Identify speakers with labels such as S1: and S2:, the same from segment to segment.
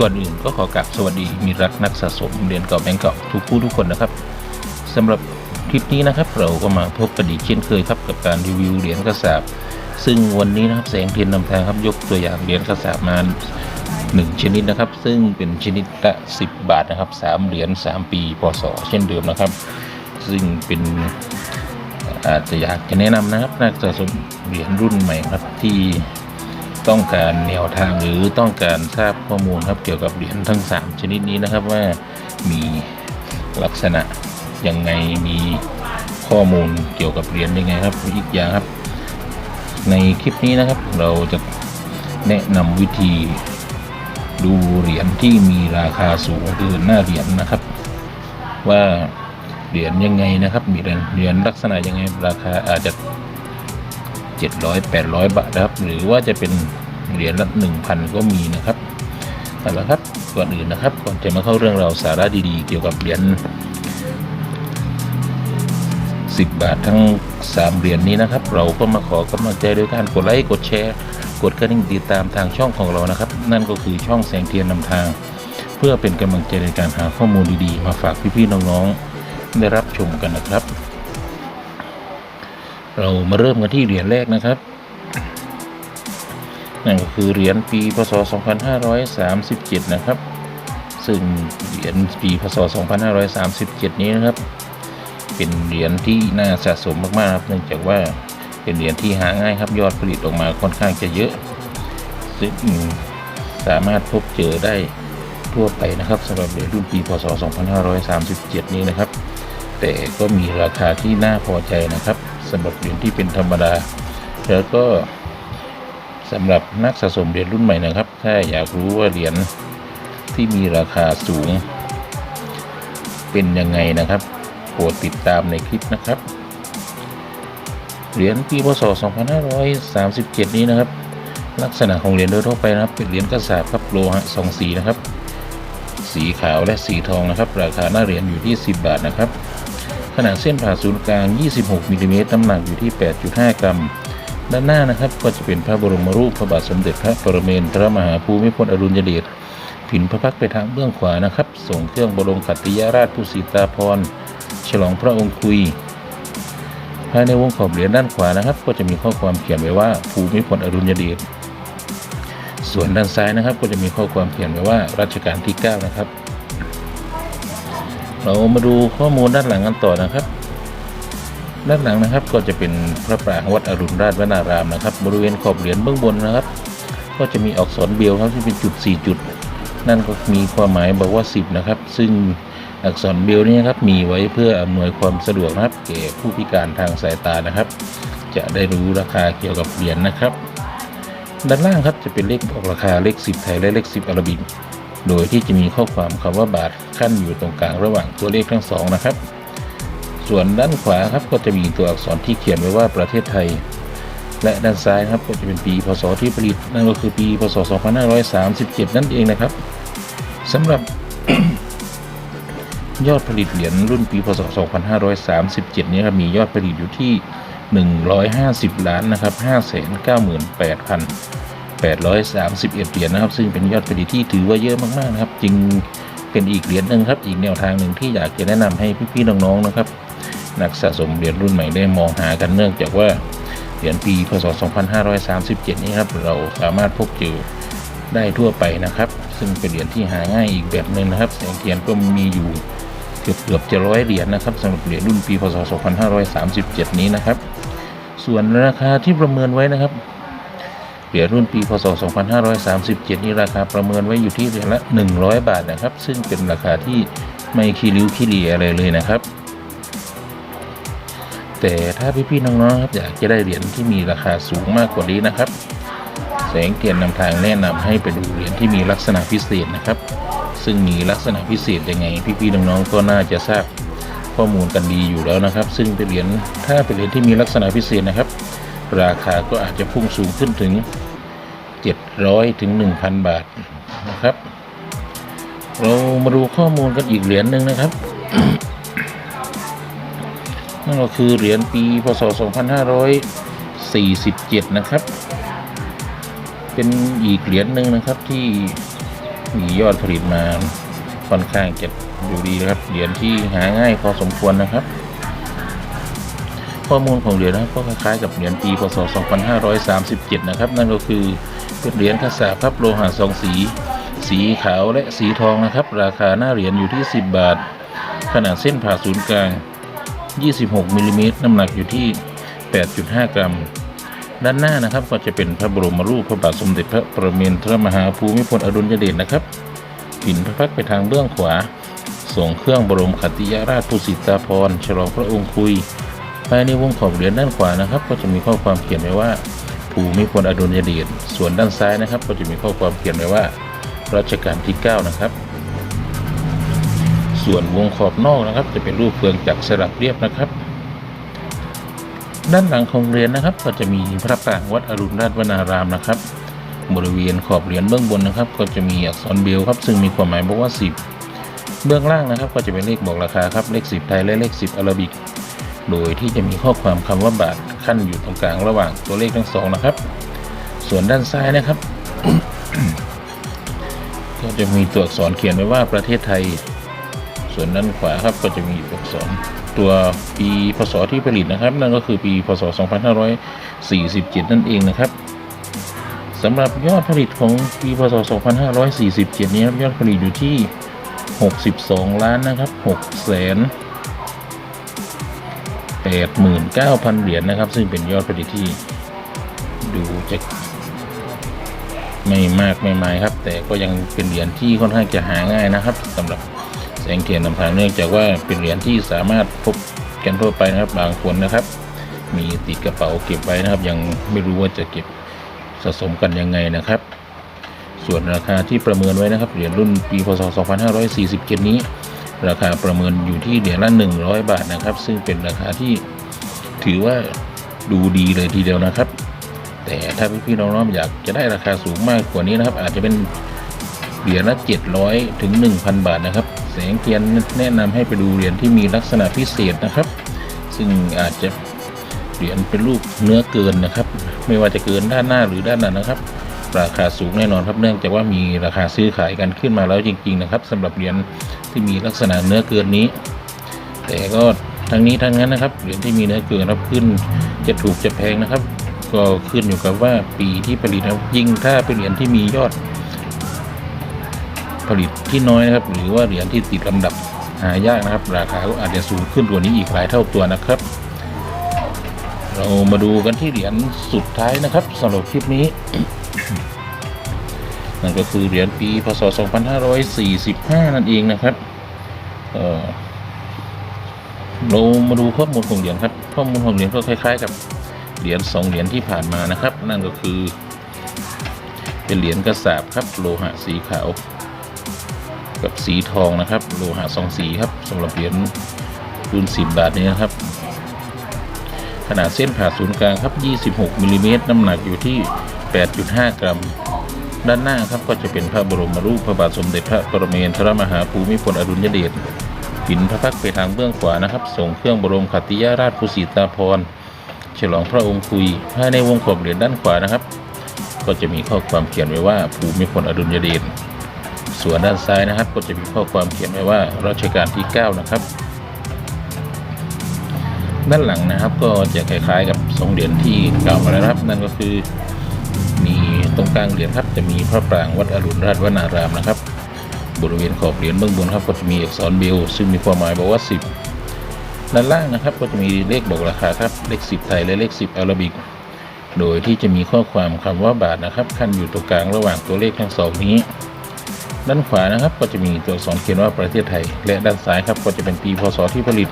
S1: ก่อนอื่นก็ขอกราบสวัสดีมีรักนักสะสมเหรียญเก่าแบงก์เก่าทุกผู้ทุกคนนะครับสำหรับคลิปนี้นะครับ เราก็มาพบกันอีกเช่นเคยครับกับการรีวิวเหรียญกระสาบซึ่งวันนี้นะครับแสงเทียนนำทางครับยกตัวอย่างเหรียญกระสาบมาหนึ่งชนิดนะครับ ซึ่งเป็นชนิดละ10 บาทนะครับสามเหรียญ3ปีพศเช่นเดิมนะครับ ซึ่งเป็นอาจจะอยากจะแนะนำนะครับนักสะสมเหรียญรุ่นใหม่ครับที่ ต้องการแนวทางหรือต้องการทราบข้อมูลครับเกี่ยวกับเหรียญทั้ง 3 ชนิดนี้นะครับว่ามีลักษณะยังไงมีข้อมูลเกี่ยวกับเหรียญยังไงครับอีกอย่างครับ ในคลิปนี้นะครับ เราจะแนะนำวิธีดูเหรียญที่มีราคาสูงคือหน้าเหรียญนะครับ ว่าเหรียญยังไงนะครับ มีเหรียญเหรียญลักษณะยังไงราคาอาจจะ 700 800 บาทนะครับ หรือว่าจะเป็นเหรียญละ1,000 ก็มีนะครับเอาละครับก่อนอื่นนะครับก่อนจะมาเข้าเรื่องเราวสาระดีๆ เกี่ยวกับเหรียญ10 บาททั้ง 3 เหรียญนี้นะครับ เราก็มาขอกำลังใจด้วยการกดไลค์กดแชร์ กดกระดิ่งติดตามทางช่องของเรานะครับ นั่นก็คือช่องแสงเทียนนำทาง เพื่อเป็นกำลังใจในการหาข้อมูลดีๆ มาฝากพี่ๆน้องๆได้รับชมกันนะครับ เรามาเริ่มกันที่เหรียญแรกนะครับ นั่นก็คือเหรียญปีพศ 2537 นะครับ ซึ่งเหรียญปีพศ 2537 นี้นะครับ เป็นเหรียญที่น่าสะสมมากๆครับ เนื่องจากว่าเป็นเหรียญที่หาง่ายครับยอดผลิตออกมาค่อนข้างจะเยอะ ซึ่งสามารถพบเจอได้ทั่วไปนะครับสำหรับเหรียญรุ่นปีพศ 2537 นี้นะครับ แต่ก็มีราคาที่น่าพอใจนะครับสำหรับเหรียญที่เป็นธรรมดา แล้วก็สำหรับนักสะสมเหรียญรุ่นใหม่นะครับ ถ้าอยากรู้ว่าเหรียญที่มีราคาสูง เป็นยังไงนะครับโปรดติดตามในคลิปนะครับเหรียญปีพศ 2537 นี้นะครับ ลักษณะของเหรียญโดยทั่วไปนะครับเป็นเหรียญกระสาบครับโลหะสองสีนะครับ สีขาวและสีทองนะครับ ราคาหน้าเหรียญอยู่ที่ 10 บาทนะครับ ขนาดเส้นผ่าศูนย์กลาง 26มิลลิเมตรน้ำหนักอยู่ที่ 8.5 กรัม ด้านหน้านะครับก็จะเป็นพระบรมรูปพระบาทสมเด็จพระปรเมนทรมหาภูมิพลอดุลยเดชผินพระพักตร์ไปทางเบื้องขวานะครับ ส่งเครื่องบรมขัตติยราชผู้สีตาพร ฉลองพระองค์คุย ภายในวงขอบเหรียญด้านขวานะครับ ก็จะมีข้อความเขียนไว้ว่าภูมิพลอดุลยเดชส่วนด้านซ้ายนะครับ ก็จะมีข้อความเขียนไว้ว่ารัชกาลที่ 9 นะครับ เรามาดูข้อมูลด้านหลังกันต่อนะครับ ด้านหลังนะครับก็จะเป็นพระปรางวัดอรุณราชวนารามนะครับ บริเวณขอบเหรียญเบื้องบนนะครับ ก็จะมีอักษรเบลครับที่เป็นจุด 4 จุด นั่นก็มีความหมายบอกว่า 10 นะครับ ซึ่งอักษรเบลนี้ครับมีไว้เพื่ออำนวยความสะดวกนะครับแก่ผู้พิการทางสายตานะครับ จะได้รู้ราคาเกี่ยวกับเหรียญนะครับ ด้านล่างครับจะเป็นเลขบอกราคาเลข 10 ไทยและเลข 10อาราบิก โดยที่จะมีข้อความคำว่าบาทขั้นอยู่ตรงกลางระหว่างตัวเลขทั้งสองนะครับ ส่วนด้านขวาครับก็จะมีตัวอักษรที่เขียนไว้ว่าประเทศไทย และด้านซ้ายครับก็จะเป็นปีพศที่ผลิต นั่นก็คือปีพศ 2537 นั่นเองนะครับสำหรับยอดผลิตเหรียญรุ่นปีพศ 2537 นี้ครับมียอดผลิตอยู่ที่ 150 ล้านนะครับ598,000 831 เหรียญนะครับ ซึ่งเป็นยอดผลิตที่ถือว่าเยอะมากๆนะครับ จึงเป็นอีกเหรียญหนึ่งครับ อีกแนวทางหนึ่งที่อยากจะแนะนำให้พี่ๆน้องๆนะครับ นักสะสมเหรียญรุ่นใหม่ได้มองหากันเนื่องจากว่าเหรียญปีพศ 2537 นี้ครับเราสามารถพบเจอได้ทั่วไปนะครับ ซึ่งเป็นเหรียญที่หาง่ายอีกแบบหนึ่งนะครับแสงเทียนก็มีอยู่เกือบเกือบจะร้อยเหรียญนะครับสำหรับเหรียญรุ่นปีพศ 2537 นี้นะครับ ส่วนราคาที่ประเมินไว้นะครับ เหรียญรุ่นปีพศ 2537 นี้ราคาประเมินไว้อยู่ที่เหรียญละ 100 บาทนะครับ ซึ่งเป็นราคาที่ไม่ขี้ริ้วขี้เหร่อะไรเลยนะครับ แต่ถ้าพี่ๆน้องๆครับอยากจะได้เหรียญที่มีราคาสูงมากกว่านี้นะครับ แสงเทียนนำทางแนะนำให้ไปดูเหรียญที่มีลักษณะพิเศษนะครับ ซึ่งมีลักษณะพิเศษยังไง พี่ๆน้องๆก็น่าจะทราบข้อมูลกันดีอยู่แล้วนะครับ ซึ่งเป็นเหรียญถ้าเป็นเหรียญที่มีลักษณะพิเศษนะครับ ราคาก็อาจจะพุ่งสูงขึ้นถึง 700ถึง1,000 บาทนะครับ เรามาดูข้อมูลกันอีกเหรียญหนึ่งนะครับนั่นก็คือเหรียญปีพศ 2547 นะครับ เป็นอีกเหรียญหนึ่งนะครับที่มียอดผลิตมาค่อนข้างจะดูดีนะครับ เหรียญที่หาง่ายพอสมควรนะครับ ข้อมูลของเหรียญนะก็คล้ายๆกับเหรียญปีพศ 2537 นะครับ นั่นก็คือ เป็นเหรียญกระสาพับโลหะสองสี สีขาวและสีทองนะครับ ราคาหน้าเหรียญอยู่ที่ 10 บาท ขนาดเส้นผ่าศูนย์กลาง 26มิลลิเมตรน้ำหนักอยู่ที่ 8.5 กรัม ด้านหน้านะครับก็จะเป็นพระบรมรูปพระบาทสมเด็จพระประมินทรมหาภูมิพลอดุลยเดชนะครับปิ่นพระพักไปทางเบื้องขวาส่งเครื่องบรมคติยราชภูสิตาภรฉลองพระองค์คุยภายในวงขอบเหรียญด้านขวานะครับ ก็จะมีข้อความเขียนไว้ว่า ภูมิพลอดุลยเดชส่วนด้านซ้ายนะครับ ก็จะมีข้อความเขียนไว้ว่ารัชกาลที่ 9 นะครับ ส่วนวงขอบนอกนะครับ จะเป็นรูปเฟืองจักสลักเรียบนะครับ ด้านหลังของเหรียญนะครับ ก็จะมีพระปรางวัดอรุณราชวนารามนะครับ บริเวณขอบเหรียญเบื้องบนนะครับ ก็จะมีอักษรเบลครับ ซึ่งมีความหมายบอกว่า 10 เบื้องล่างนะครับ ก็จะเป็นเลขบอกราคาครับเลข 10 ไทยและเลข 10อาราบิก โดยที่จะมีข้อความคำว่าบาทขั้นอยู่ตรงกลางระหว่างตัวเลขทั้งสองนะครับ ส่วนด้านซ้ายนะครับ ก็จะมีตัวอักษรเขียนไว้ว่าประเทศไทย ส่วนด้านขวาครับก็จะมีตัวอักษรตัวปีพศที่ผลิตนะครับ นั่นก็คือปีพศ 2547 นั่นเองนะครับสำหรับยอดผลิตของปีพศ 2547 นี้ครับยอดผลิตอยู่ที่ 62 ล้านนะครับ6แสน 89,000 เหรียญนะครับ ซึ่งเป็นยอดผลิตที่ดูจะไม่มากไม่มายครับ แต่ก็ยังเป็นเหรียญที่ค่อนข้างจะหาง่ายนะครับสำหรับแสงเทียนนำทางเนื่องจากว่าเป็นเหรียญที่สามารถพบกันทั่วไปนะครับ บางคนนะครับ มีติดกระเป๋าเก็บไว้นะครับ ยังไม่รู้ว่าจะเก็บสะสมกันยังไงนะครับ ส่วนราคาที่ประเมินไว้นะครับเหรียญรุ่นปีพศ 2547 นี้ ราคาประเมินอยู่ที่เหรียญละ 100 บาทนะครับ ซึ่งเป็นราคาที่ถือว่าดูดีเลยทีเดียวนะครับ แต่ถ้าพี่ๆน้องๆอยากจะได้ราคาสูงมากกว่านี้นะครับ อาจจะเป็นเหรียญละ700ถึง1,000 บาทนะครับแสงเทียนแนะนำให้ไปดูเหรียญที่มีลักษณะพิเศษนะครับ ซึ่งอาจจะเหรียญเป็นรูปเนื้อเกินนะครับ ไม่ว่าจะเกินด้านหน้าหรือด้านหลังนะครับ ราคาสูงแน่นอนครับเนื่องจากว่ามีราคาซื้อขายกันขึ้นมาแล้วจริง ๆ นะครับสำหรับเหรียญ ที่มีลักษณะเนื้อเกินนี้ แต่ก็ทั้งนี้ทั้งนั้นนะครับเหรียญที่มีเนื้อเกินครับขึ้นจะถูกจะแพงนะครับ ก็ขึ้นอยู่กับว่าปีที่ผลิตนะครับยิ่งถ้าเป็นเหรียญที่มียอด ผลิตที่น้อยนะครับ หรือว่าเหรียญที่ติดลำดับหายากนะครับ ราคาก็อาจจะสูงขึ้นกว่านี้อีกหลายเท่าตัวนะครับ เรามาดูกันที่เหรียญสุดท้ายนะครับสำหรับคลิปนี้นั่นก็คือเหรียญปีพศ 2545 นั่นเองนะครับ เรามาดูข้อมูลของเหรียญครับ ข้อมูลของเหรียญก็คล้าย ๆ กับเหรียญสองเหรียญที่ผ่านมานะครับ นั่นก็คือ เป็นเหรียญกระสาบครับ โลหะสีขาว กับสีทองนะครับ โลหะสองสีครับสำหรับเหรียญรุ่น10บาทนี้นะครับ ขนาดเส้นผ่าศูนย์กลางครับ 26มิลลิเมตรน้ำหนักอยู่ที่ 8.5 กรัมด้านหน้าครับก็จะเป็นพระบรมรูปพระบาทสมเด็จพระปรเมนทรมหาภูมิพลอดุลยเดช ปิ่นพระพักตร์ไปทางเบื้องขวานะครับ ส่งเครื่องบรมคติยาราชภูสิตาภรฉลองพระองค์คุยภายในวงขอบเหรียญด้านขวานะครับ ก็จะมีข้อความเขียนไว้ว่าภูมิพลอดุลยเดชส่วนด้านซ้ายนะครับ ก็จะมีข้อความเขียนไว้ว่ารัชกาลที่ 9 นะครับ ด้านหลังนะครับก็จะคล้ายๆกับทรงเหรียญที่กล่าวมาแล้วครับ นั่นก็คือมีตรงกลางเหรียญครับจะมีพระปรางวัดอรุณราชวนารามนะครับ บริเวณขอบเหรียญเบื้องบนครับก็จะมีอักษรเบลซึ่งมีความหมายบอกว่า 10 ด้านล่างนะครับ ก็จะมีเลขบอกราคาครับเลข 10 ไทยและเลข 10อาราบิก โดยที่จะมีข้อความคำว่าบาทนะครับขั้นอยู่ตรงกลางระหว่างตัวเลขทั้งสองนี้ ด้านขวานะครับก็จะมีตัวอักษรเขียนว่าประเทศไทย และด้านซ้ายครับก็จะเป็นปีพศที่ผลิต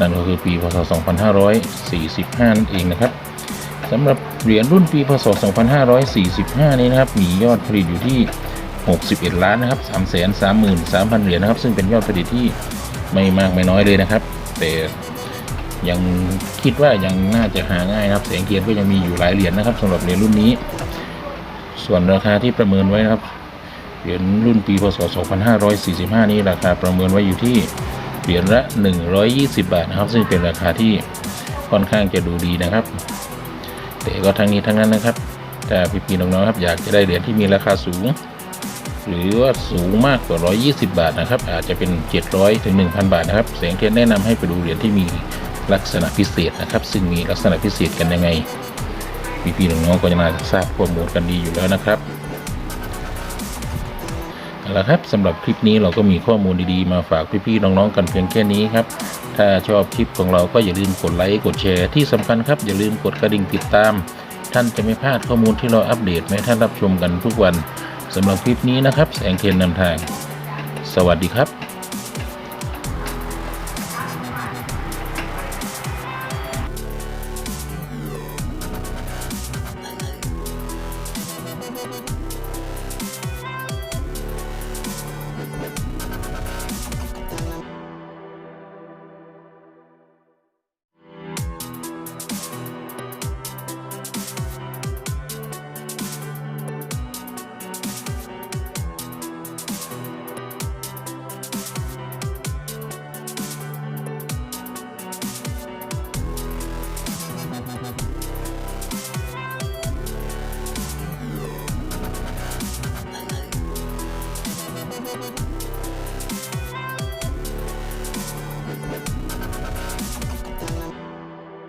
S1: นั่นก็คือปีพศ 2545 นั่นเองนะครับสำหรับเหรียญรุ่นปีพศ 2545 นี้นะครับมียอดผลิตอยู่ที่ 61 ล้านนะครับ333,000 เหรียญนะครับ ซึ่งเป็นยอดผลิตที่ไม่มากไม่น้อยเลยนะครับ แต่ยังคิดว่ายังน่าจะหาง่ายนะครับ แสงเทียนก็ยังมีอยู่หลายเหรียญนะครับสำหรับเหรียญรุ่นนี้ ส่วนราคาที่ประเมินไว้นะครับ เหรียญรุ่นปีพศ 2545 นี้ราคาประเมินไว้อยู่ที่เหรียญละ 120 บาทนะครับ ซึ่งเป็นราคาที่ค่อนข้างจะดูดีนะครับ แต่ก็ทั้งนี้ทั้งนั้นนะครับถ้าพี่ๆน้องๆครับอยากจะได้เหรียญที่มีราคาสูง หรือว่าสูงมากกว่า 120 บาทนะครับ อาจจะเป็น 700 ถึง 1,000 บาทนะครับแสงเทียนแนะนำให้ไปดูเหรียญที่มีลักษณะพิเศษนะครับ ซึ่งมีลักษณะพิเศษกันยังไง พี่ๆน้องๆก็จะน่าทราบข้อมูลกันดีอยู่แล้วนะครับเอาละครับสำหรับคลิปนี้เราก็มีข้อมูลดีๆ มาฝากพี่ๆน้องๆกันเพียงแค่นี้ครับ ถ้าชอบคลิปของเราก็อย่าลืมกดไลค์กดแชร์ที่สำคัญครับอย่าลืมกดกระดิ่งติดตาม ท่านจะไม่พลาดข้อมูลที่เราอัปเดตให้ท่านรับชมกันทุกวัน สำหรับคลิปนี้นะครับ แสงเทียนนำทาง สวัสดีครับ